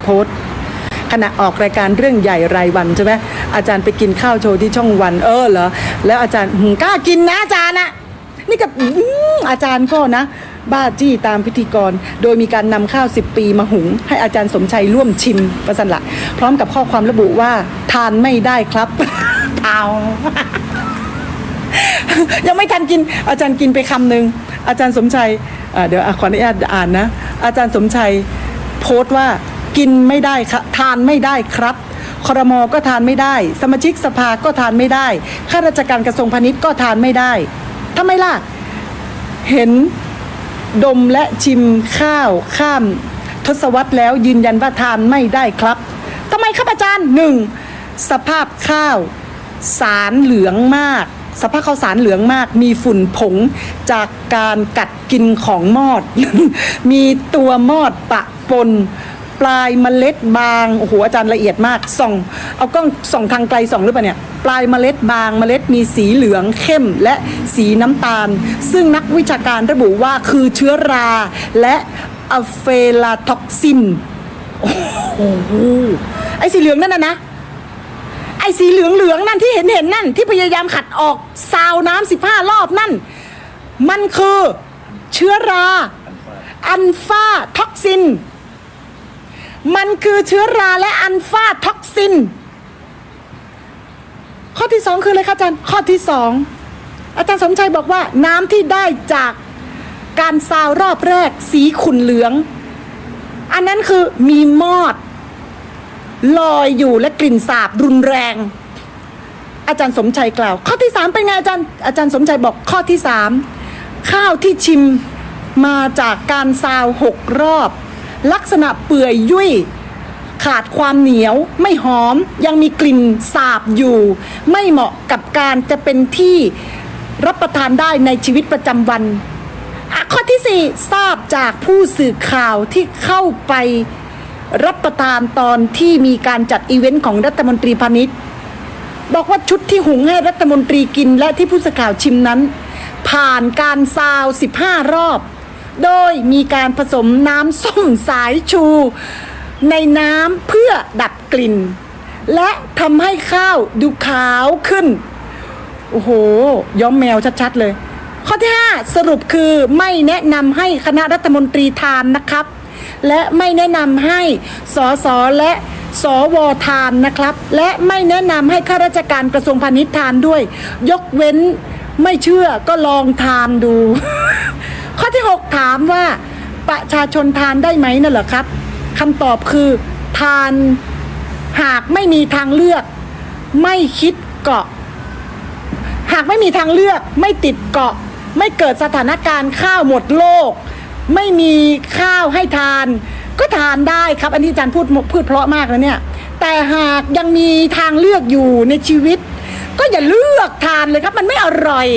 โพสขณะออกรายการเรื่องใหญ่รายวันใช่ไหมอาจารย์ไปกินข้าวโชว์ที่ช่องวันเออเหรอแล้วอาจารย์หืมกล้ากินนะอาจารย์นะนี่ก็อื้ออาจารย์ก็นะ บ้าจี้ตามพิธีกร โดยมีการนำข้าว 10 ปีมาหุง ให้อาจารย์สมชัยร่วมชิมประสันละ พร้อมกับข้อความระบุว่าทานไม่ได้ครับเอายังไม่ทันกิน อาจารย์กินไปคำหนึ่งอาจารย์สมชัยเดี๋ยวขออนุญาตอ่านนะ อาจารย์สมชัยโพสต์ว่า กินไม่ได้ครับทานไม่ได้ครับคอรมอก็ทานไม่ได้ สมาชิกสภาก็ทานไม่ได้ข้าราชการกระทรวงพาณิชย์ก็ทานไม่ได้ทำไมล่ะ เห็นดมและชิมข้าวข้าม ทศวรรษแล้วยืนยันว่าทานไม่ได้ครับทำไมครับอาจารย์หนึ่งสภาพข้าว สารเหลืองมาก สภาพข้าวสารเหลืองมาก มีฝุ่นผงจากการกัดกินของมอด มีตัวมอดปะปน ปลายเมล็ดบางโอ้โหอาจารย์ละเอียดมากส่องเอากล้องส่องทางไกลส่องหรือเปล่าเนี่ยปลายเมล็ดบางเมล็ดมีสีเหลืองเข้มและสีน้ำตาล ซึ่งนักวิชาการระบุว่าคือเชื้อราและอะเฟลาท็อกซินโอ้โหไอ้สีเหลืองนั่นนะนะไอ้สีเหลืองเหลืองๆนั่นที่เห็นเห็นนั่น ที่พยายามขัดออกซาวน้ำสิบห้ารอบนั่น มันคือเชื้อรา อันฟาท็อกซิน มันคือเชื้อราและอันฟาท็อกซิน ข้อที่สองคืออะไรคะอาจารย์ ข้อที่สองอาจารย์สมชัยบอกว่าน้ำที่ได้จากการซาวรอบแรกสีขุ่นเหลือง อันนั้นคือมีมอด ลอยอยู่และกลิ่นสาบรุนแรง อาจารย์สมชัยกล่าว ข้อที่สามเป็นไงอาจารย์ อาจารย์สมชัยบอกข้อที่สามข้าวที่ชิมมาจากการซาวหกรอบ ลักษณะเปื่อยยุ่ยขาดความเหนียวไม่หอมยังมีกลิ่นสาบอยู่ ไม่เหมาะกับการจะเป็นที่รับประทานได้ในชีวิตประจำวัน ข้อที่สี่ทราบจากผู้สื่อข่าวที่เข้าไปรับประทานตอนที่มีการจัดอีเวนต์ของรัฐมนตรีพาณิชย์ บอกว่าชุดที่หุงให้รัฐมนตรีกินและที่ผู้สื่อข่าวชิมนั้น ผ่านการซาว 15 รอบ โดยมีการผสมน้ำส้มสายชู ในน้ำเพื่อดับกลิ่น และทำให้ข้าวดูขาวขึ้น โอ้โห ย้อมแมวชัดๆเลย ข้อที่ 5 สรุปคือไม่แนะนำให้คณะรัฐมนตรีทานนะครับ และไม่แนะนำให้สสและสวทานนะครับ และไม่แนะนำให้ข้าราชการกระทรวงพาณิชย์ทานด้วย ยกเว้นไม่เชื่อก็ลองทานดู ข้อที่ 6 ถามว่า ประชาชนทานได้ไหมนั่นเหรอครับคำตอบคือทานหากไม่มีทางเลือก ไม่คิดเกาะ หากไม่มีทางเลือก ไม่ติดเกาะ ไม่เกิดสถานการณ์ข้าวหมดโลก ไม่มีข้าวให้ทาน ก็ทานได้ครับ อันนี้อาจารย์พูดพูดเพราะมากแล้วเนี่ย แต่หากยังมีทางเลือกอยู่ในชีวิต ก็อย่าเลือกทานเลยครับ มันไม่อร่อย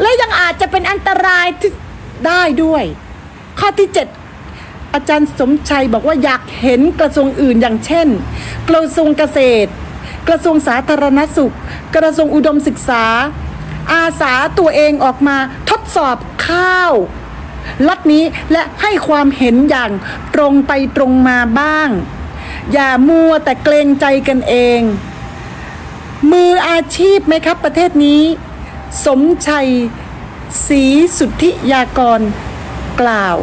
และยังอาจจะเป็นอันตราย ได้ด้วย ข้อที่ 7 อาจารย์สมชัยบอกว่าอยากเห็นกระทรวงอื่นอย่างเช่น กระทรวงเกษตร กระทรวงสาธารณสุข กระทรวงอุดมศึกษา อาสาตัวเองออกมาทดสอบข้าวลัดนี้และให้ความเห็นอย่างตรงไปตรงมาบ้าง อย่ามัวแต่เกรงใจกันเอง มืออาชีพไหมครับประเทศนี้ สมชัย สีสุทธิยากรกล่าว